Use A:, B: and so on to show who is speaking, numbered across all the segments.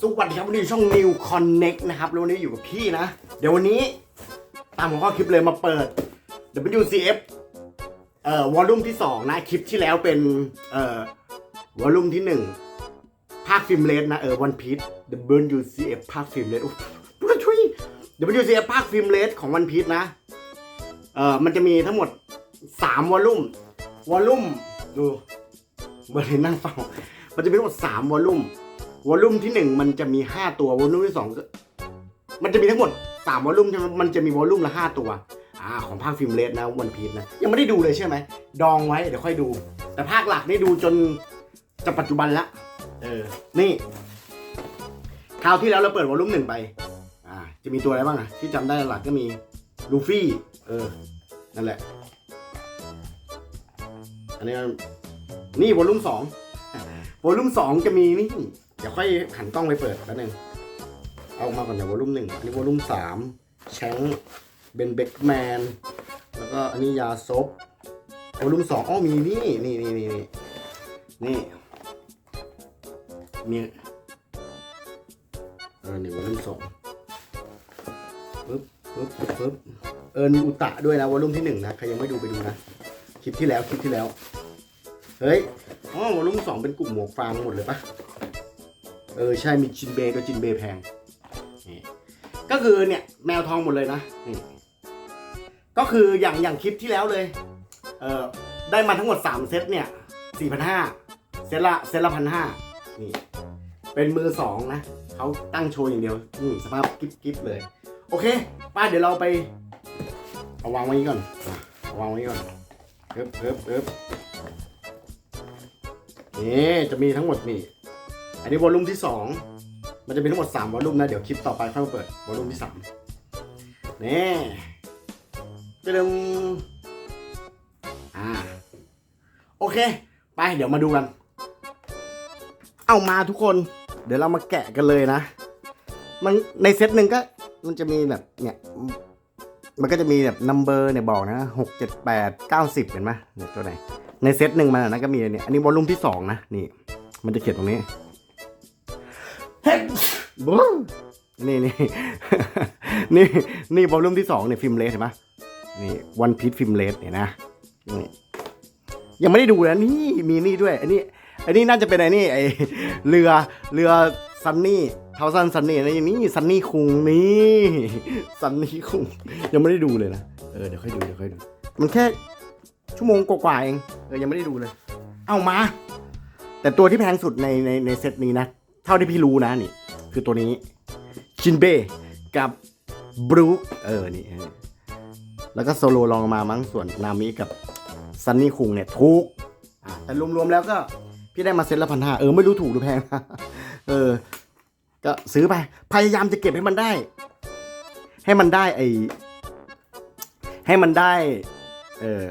A: สวัสดีครับวันนี้อยู่ช่อง New Connect นะครับแล้ววันนี้อยู่กับพี่นะ เดี๋ยววันนี้ตามหัวข้อคลิปเลยมาเปิด WCF เอ่อวอลลุ่มที่ 2 นะ คลิปที่แล้วเป็นเอ่อวอลลุ่มที่ 1 ภาคฟิล์มเลสนะเออวันพีช WCF ภาคฟิล์มเลสโอุ๊ยพูดช่วย WCF ภาคฟิล์มเลสของวันพีชนะเอ่อมันจะมีทั้งหมด 3 วอลลุ่มวอลลุ่มดูเบอร์เลยนั่งฟังมันจะมีทั้งหมด 3 วอลลุ่ม วอลลุ่มที่ 1 มันจะมี 5 ตัววอลลุ่มที่2ก็มันจะมีทั้งหมด3วอลลุ่มใช่ไหมมันจะมีวอลลุ่มละ 5 ตัวอ่าของภาคฟิล์มเลสนะวันพีชนะยังไม่ได้ดูเลยใช่ไหมดองไว้เดี๋ยวค่อยดู แต่ภาคหลักนี่ดูจนจะปัจจุบันละเออนี่คราวที่แล้วเราเปิดวอลลุ่มหนึ่งไปอ่าจะมีตัวอะไรบ้างอะที่จำได้หลักก็มีลูฟี่เออนั่นแหละ อันนี้นี่วอลลุ่มสองวอลลุ่มสองจะมีนี่ เดี๋ยวค่อยหันกล้องไปเปิดแป๊บนึง เอามาก่อนเดี๋ยววอลลุ่มหนึ่งอันนี้วอลลุ่มสามแชงเบนเบกแมน แล้วก็อันนี้ยาซบวอลลุ่มสองอ๋อมีนี่นี่นี่นี่นี่นี่มีเออนี่วอลลุ่มสองปึ๊บปึ๊บปึ๊บเออมีอุตะด้วยนะวอลลุ่มที่หนึ่งนะใครยังไม่ดูไปดูนะคลิปที่แล้วคลิปที่แล้ว เฮ้ยอ๋อวอลลุ่มสองเป็นกลุ่มหมวกฟางหมดเลยปะ เออใช่มีจินเบย์ด้วยจินเบย์แพงนี่ก็คือเนี่ยแมวทองหมดเลยนะนี่ก็คืออย่างอย่างคลิปที่แล้วเลยเออได้มาทั้งหมด 3 เซตเนี่ย4 5 0 0เซตละเซตละพันห้านี่เป็นมือสองนะเขาตั้งโชว์อย่างเดียวนี่สภาพกิ๊บกิ๊บเลย โอเค ป้าเดี๋ยวเราไป เอาวางไว้นี้ก่อนเอาวางไว้นี้ก่อนเอิบเอิบเอิบนี่จะมีทั้งหมดนี่ อันนี้วอลลุ่มที่สองมันจะมีทั้งหมด3วอลลุ่มนะ เดี๋ยวคลิปต่อไปค่อยมาเปิดวอลลุ่มที่สามนี่จะดึงอ่าโอเค ไปเดี๋ยวมาดูกัน เอามาทุกคน เดี๋ยวเรามาแกะกันเลยนะ มันในเซตหนึ่งก็มันจะมีแบบเนี่ยมันก็จะมีแบบนัมเบอร์เนี่ยบอกนะหกเจ็ดแปดเก้าสิบเห็นไหมเนี่ยตัวไหน ในเซตหนึ่งมันอะนะก็มีเนี่ยอันนี้วอลลุ่มที่สองนะ นี่ มันจะเขียนตรงนี้ เฮ้ยบูนี่นี่นี่นี่วอลลุ่มที่สองเนี่ยฟิล์มเลสเห็นไหมนี่วันพี e ฟิล์มเลสเนี่ยนะนี่ยังไม่ได้ดูนะนี่มีนี่ด้วยอันนี้อันนี้น่าจะเป็นไอ้นี่ไอเรือเรือซันนี่เทาซันซันนี่นี่นี่ซันนี่คุงนี่ซันนี่คุงยังไม่ได้ดูเลยนะเออเดี๋ยวค่อยดูเดี๋ยวค่อยดูมันแค่ชั่วโมงกว่าๆเองเออยังไม่ได้ดูเลย เอามา แต่ตัวที่แพงสุดในในในเซตนี้นะ เท่าที่พี่รู้นะนี่ คือตัวนี้ ชินเบกับบรูคเออนี่แล้วก็โซโลลองมามั้งส่วนนามิกับซันนี่คุงเนี่ยถูกแต่รวมๆแล้วก็พี่ได้มาเซ็ตละพันห้าเออไม่รู้ถูกหรือแพงเออ ก็ซื้อไป พยายามจะเก็บให้มันได้ ให้มันได้ไอให้มันได้ เออ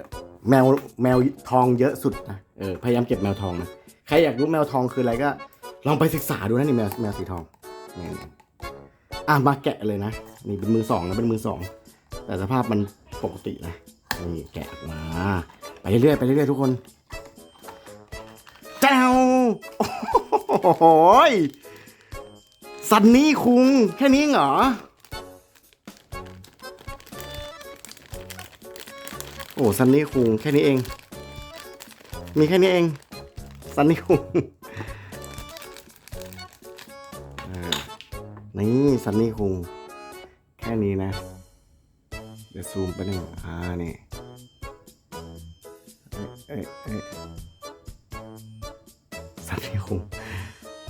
A: แมวแมวทองเยอะสุดนะเออพยายามเก็บแมวทองนะใครอยากรู้แมวทองคืออะไรก็ ลองไปศึกษาดูนะนี่แมวแมวสีทองนี่นี่อะมาแกะเลยนะ นี่เป็นมือสองนะเป็นมือสอง แต่สภาพมันปกตินะนี่แกะมา ไปเรื่อยๆไปเรื่อยๆทุกคนแจ้วโอ้โหยซันนี่คุงแค่นี้เหรอ โอ้ซันนี่คุงแค่นี้เอง มีแค่นี้เองซันนี่คุง นี่ซันนี่คุง แค่นี้นะ เดี๋ยวซูมไปหนึ่งอ่านี่เอ้ยเอ้ยเอ้ยสัตว์ที่คุง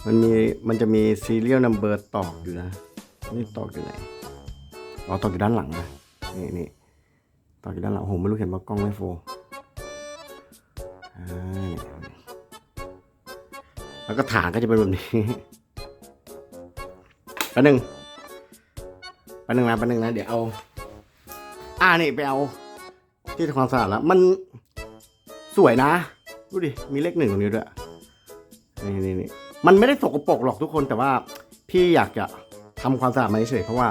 A: มันมี มันจะมีซีเรียลนัมเบอร์ตอกอยู่นะ นี่ตอกอยู่ไหนอ๋อตอกอยู่ด้านหลังนะ นี่นี่ตอกอยู่ด้านหลังโอ้โหไม่รู้เห็นว่ากล้องไม่โฟร์แล้วก็ฐานก็จะเป็นแบบนี้ ป๊บนึงป๊บนึงนะป๊บนึงนะ เดี๋ยวเอา อ่านี่ไปเอาที่ทำความสะอาดแล้ว มันสวยนะ ดูดิ มีเลขหนึ่งตรงนี้ด้วย นี่นี่นี่มันไม่ได้สกปรกหรอกทุกคน แต่ว่าพี่อยากจะทำความสะอาดมันเฉยเพราะว่า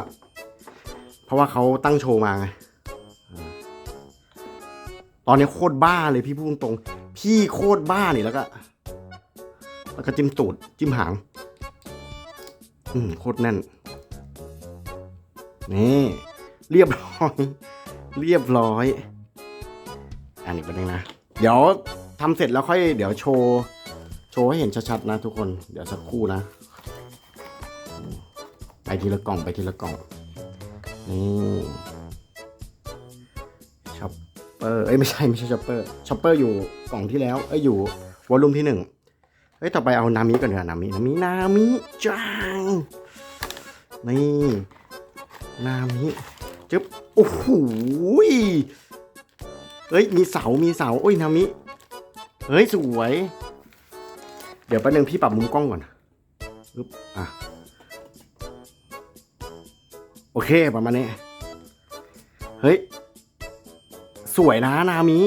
A: เพราะว่าเขาตั้งโชว์มาไงตอนนี้โคตรบ้าเลยพี่พูดตรงๆพี่โคตรบ้านี่แล้วก็ แล้วก็จิ้มตูดจิ้มหาง อืมโคตรแน่น นี่ เรียบร้อย เรียบร้อย อันนี้เป็นยังนะ เดี๋ยวทำเสร็จแล้วค่อย เดี๋ยวโชว์ โชว์ให้เห็นชัดๆนะทุกคน เดี๋ยวสักครู่นะ ไปทีละกล่องไปทีละกล่อง นี่ช็อปเปอร์ เอ้ยไม่ใช่ไม่ใช่ช็อปเปอร์ ช็อปเปอร์อยู่กล่องที่แล้ว เอ้ยอยู่วอลลุ่มที่หนึ่ง เฮ้ย ต่อไปเอานามิก่อนเถอะนามินามินามิจัง นี่ นามิจึ๊บ โอ้โหยเฮ้ย มีเสา มีเสา โอ้ย นามิ เฮ้ย สวย เดี๋ยวแป๊บนึงพี่ปรับมุมกล้องก่อนอึ๊บ อะ โอเค ประมาณนี้ เฮ้ย สวยนะนามิ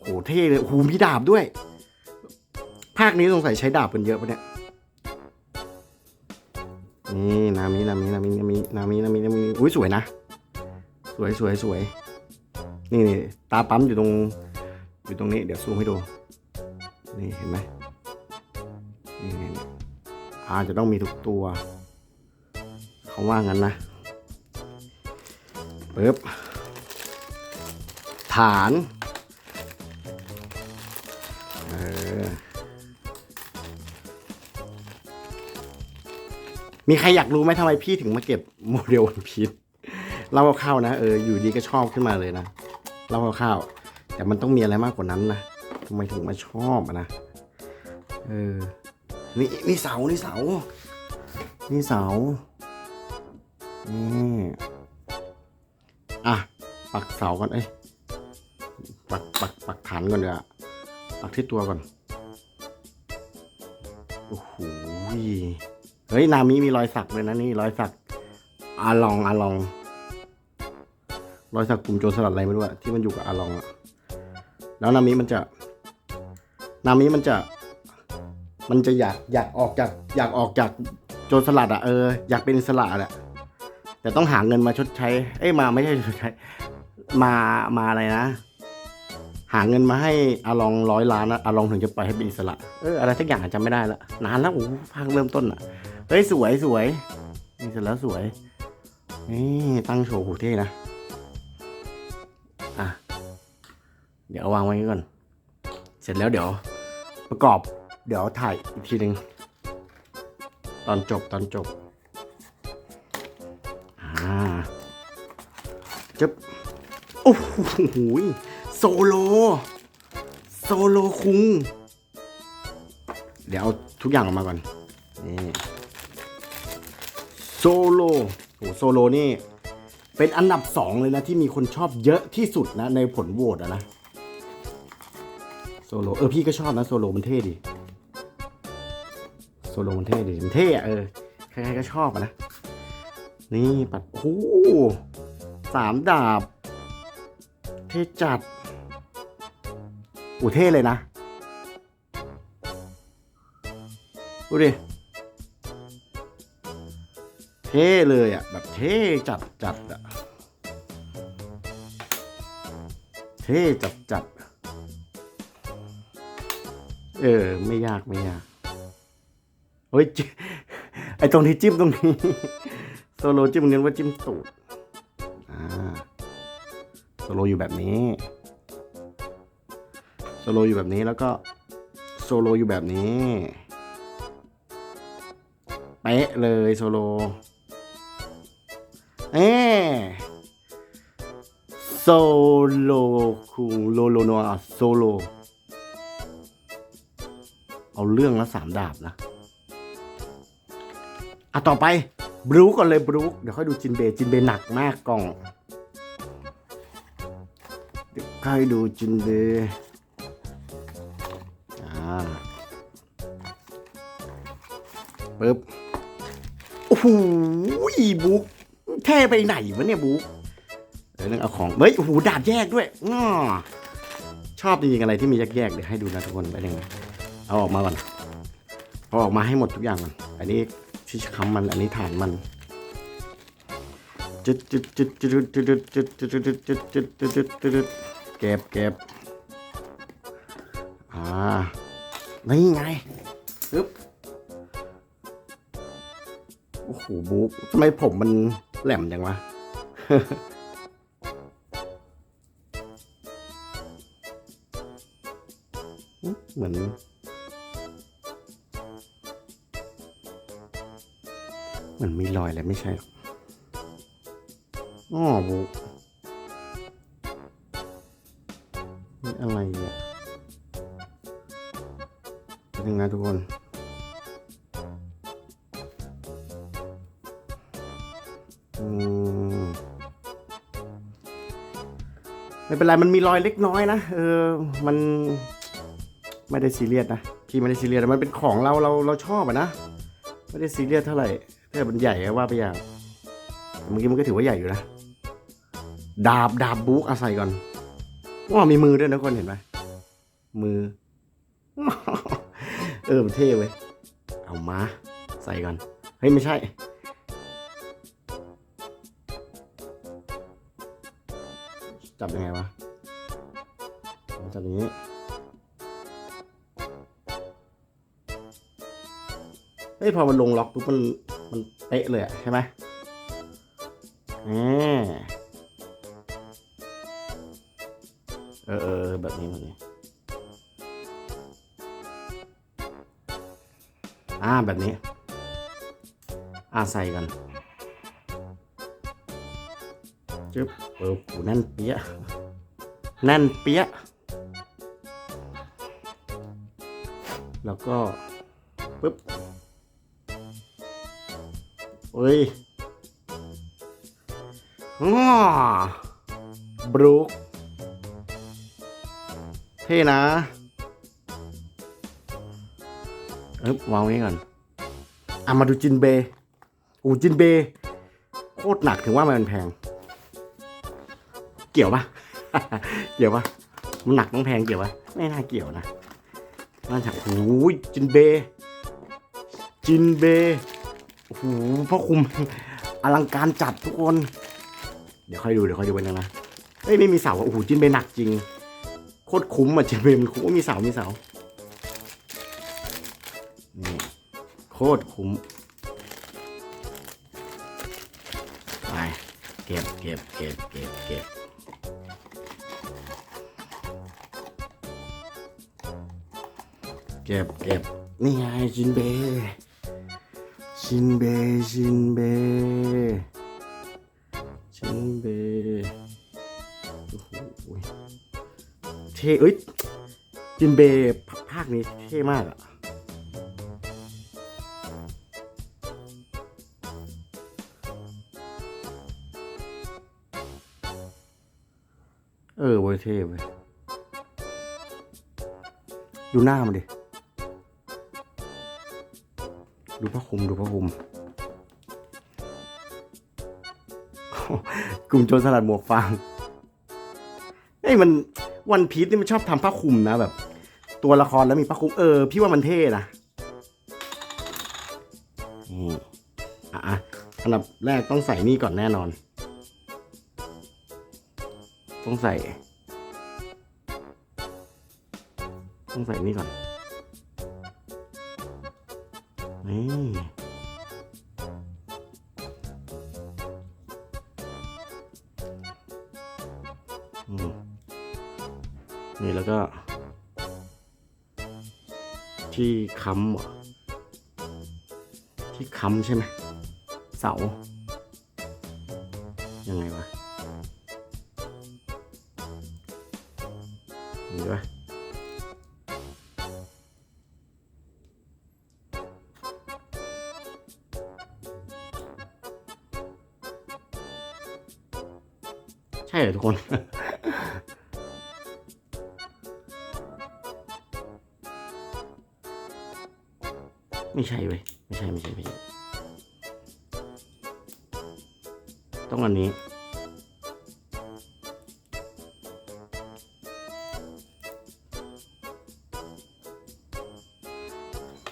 A: โหเท่เลยโหมีดาบด้วย ภาคนี้สงสัยใช้ดาบกันเยอะปะเนี่ยนี่นามินามินามินามินามินามินามิอุ้ยสวยนะ สวยสวยสวยนี่นี่ตาปั๊มอยู่ตรงอยู่ตรงนี้ เดี๋ยวซูมให้ดู นี่เห็นไหมนี่นี่อาจะต้องมีทุกตัว เขาว่างั้นนะปึ๊บฐาน มีใครอยากรู้ไหมทำไมพี่ถึงมาเก็บโมเดลวันพีชเล่าคร่าวๆนะเอออยู่ดีก็ชอบขึ้นมาเลยนะเล่าคร่าวๆแต่มันต้องมีอะไรมากกว่านั้นนะทำไมถึงมาชอบอะนะเออนี่นี่เสานี่เสานี่เสานี่อะปักเสาก่อนเอ้ยปักปักปักฐานก่อนเดี๋ยวาปักที่ตัวก่อนโอ้โห เฮ้ย นามิมีรอยสักเลยนะนี่รอยสักอาลองอาลอง รอยสักกลุ่มโจรสลัดอะไรไม่รู้อะที่มันอยู่กับอาลองอะแล้วนามิมันจะ นามิมันจะ มันจะอยากอยากออกจากอยากออกจากโจรสลัดอะเอออยากเป็นอิสระแหละแต่ต้องหาเงินมาชดใช้ เอ้ยมาไม่ใช่ชดใช้ มามาอะไรนะ หาเงินมาให้อาลองร้อยล้านนะอาลองถึงจะไปให้เป็นอิสระ เอออะไรสักอย่างจำไม่ได้ละนานแล้วโอ้โหภาคเริ่มต้นอะ เฮ้ยสวยสวยนี่เสร็จแล้วสวยนี่ตั้งโชว์โหเท่นะ อะ เดี๋ยววางไว้ก่อน เสร็จแล้วเดี๋ยว ประกอบ เดี๋ยวถ่ายอีกทีหนึ่งตอนจบตอนจบ อ่าจึ๊บโอ้โหโซโล โซโลคุง เดี๋ยวเอาทุกอย่างออกมาก่อน นี่ โซโลโอ้โซโลนี่ เป็นอันดับสองเลยนะ ที่มีคนชอบเยอะที่สุดนะ ในผลโหวตนะโซโลเออพี่ก็ชอบนะโซโลมันเท่ดีโซโลมันเท่ดีมันเท่อะเออใครๆก็ชอบอะนะ นี่ปัดโอ้สามดาบ เท่จัดอ้เท่เลยนะดูดิ เท่เลยอะแบบเท่จัดจัดอะเท่จัดจัดเออ ไม่ยากไม่ยากเฮ้ยจิไอตรงที่จิ้มตรงนี้โซโลจิ้มเงินว่าจิ้มตูดอ่าโซโลอยู่แบบนี้โซโลอยู่แบบนี้แล้วก็โซโลอยู่แบบนี้เป๊ะเลยโซโล โซโลคุงโลโลโนอาโซโล เอาเรื่องละสามดาบนะ อะ ต่อไป บรูก่อนเลยบรูเดี๋ยวค่อยดูจินเบ จินเบหนักมากกล่อง เดี๋ยวค่อยดูจินเบอ่าปึ๊บ โอ้โหบุ๊ก เท่ไปไหนวะเนี่ยบุ๊กเดี๋ยวนึงเอาของเฮ้ยโอ้โหดาบแยกด้วยอชอบจริงๆอะไรที่มีแยกๆเดี๋ยวให้ดูนะทุกคนไปยังไงเอาออกมาก่อนเอาออกมาให้หมดทุกอย่างก่อนอันนี้ที่ค้ำมันอันนี้ฐานมันจุดจุดจุดจุดจุดจุดจุดจุดจุดจุดจุดจุดจุดจุดจุดเก็บเก็บอ่านี่ไงปึ๊บโอ้โหบุ๊กทำไมผมมัน แหลมจังวะเหมือนเหมือนมีรอยอะไรไม่ใช่หรอกอ๋อบุนี่อะไรเนี่ยเป็นยังไงทุกคน ไม่เป็นไรมันมีรอยเล็กน้อยนะเออมันไม่ได้ซีเรียสนะพี่ไม่ได้ซีเรียสมันเป็นของเราเราเราชอบอะนะไม่ได้ซีเรียสเท่าไหร่แต่มันใหญ่ก็ว่าไปอย่างเมื่อกี้มันก็ถือว่าใหญ่อยู่นะดาบดาบบุ๊กอาศัยก่อนว่ามีมือด้วยนะคนเห็นไหมมือ เออมันเท่เว้ยเอามา ใส่ก่อน เฮ้ย ไม่ใช่ จับยังไงวะจับอย่างนี้เฮ้ยพอมันลงล็อกปุ๊บมันมันเป๊ะเลยอะใช่ไหมอืมเออเออแบบนี้แบบนี้ อ่าแบบนี้ อ่าใส่กัน จึ๊บ เออโหแน่นเปี้ยะแน่นเปี้ยะแล้วก็ปึ๊บเฮ้ยอ๋อบรูคเท่นะเอ๊บวางไว้นี่ก่อนอะมาดูจินเบย์โอ้จินเบโคตรหนักถึงว่ามันแพง กี่ยวปะเกี่ยวปะมันหนักต้องแพงเกี่ยวปะไม่น่าเกี่ยวนะน่าจะโอ้ยจินเบย์จินเบย์โอ้โหพ่อคุมอลังการจัดทุกคน เดี๋ยวค่อยดูเดี๋ยวค่อยดูไปนะนะเอ้ยไม่มีเสาอะโอ้โหจินเบย์หนักจริงโคตรคุ้มอะจินเบย์มันคุ้มมีเสามีเสานี่โคตรคุ้มไปเก็บเก็บเก็บเก็บเก็บ เก็บเก็บนี่ไงชินเบ ชินเบ ชินเบ ชินเบโอ้โหเท่เอ้ยจินเบภาคนี้เท่มากอะเออเว้ยเท่เว้ยดูหน้ามันดิ ดูผ้าคลุมดูผ้าคลุม กลุ่มโจรสลัดหมวกฟางเอ้ยมันวันพีซนี่มันชอบทำผ้าคลุมนะแบบ ตัวละครแล้วมีผ้าคลุมเออพี่ว่ามันเท่นะนี่อะอะอันดับแรกต้องใส่นี่ก่อนแน่นอน ต้องใส่ ต้องใส่นี่ก่อน นี่ นี่แล้วก็ ที่ค้ำที่ค้ำใช่ไหม เสา ยังไงวะ ใช่เหรอทุกคน ไม่ใช่เว้ยไม่ใช่ไม่ใช่ไม่ใช่ต้องอันนี้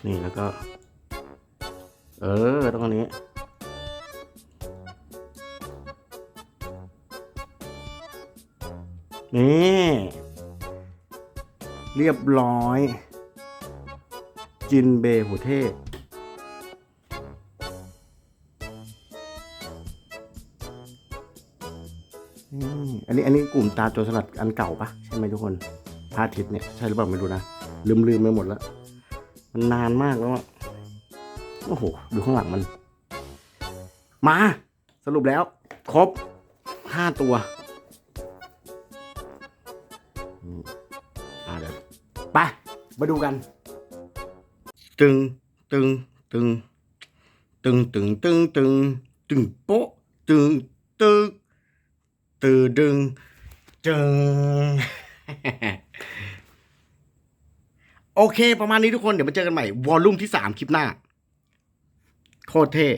A: นี่แล้วก็ เออต้องอัน นี่เรียบร้อย จินเบหัวเทศ อันนี้อันนี้กลุ่มตาโจรสลัดอันเก่าปะใช่ไหมทุกคนพาทิตเนี่ย ใช่หรือเปล่าไม่รู้นะ ลืมลืมไปหมดแล้ว มันนานมากแล้วอะโอ้โห ดูข้างหลังมัน มา สรุปแล้ว ครบห้าตัว อืมอ่าเดี๋ยวไป มาดูกัน ตึง ตึง ตึง ตึง ตึง ตึง ตึง ตึงโป๊ะ ตึง ตึงตือดึง จึง โอเค ประมาณนี้ทุกคน เดี๋ยวมาเจอกันใหม่ วอลลุ่มที่สามคลิปหน้า โคตรเท่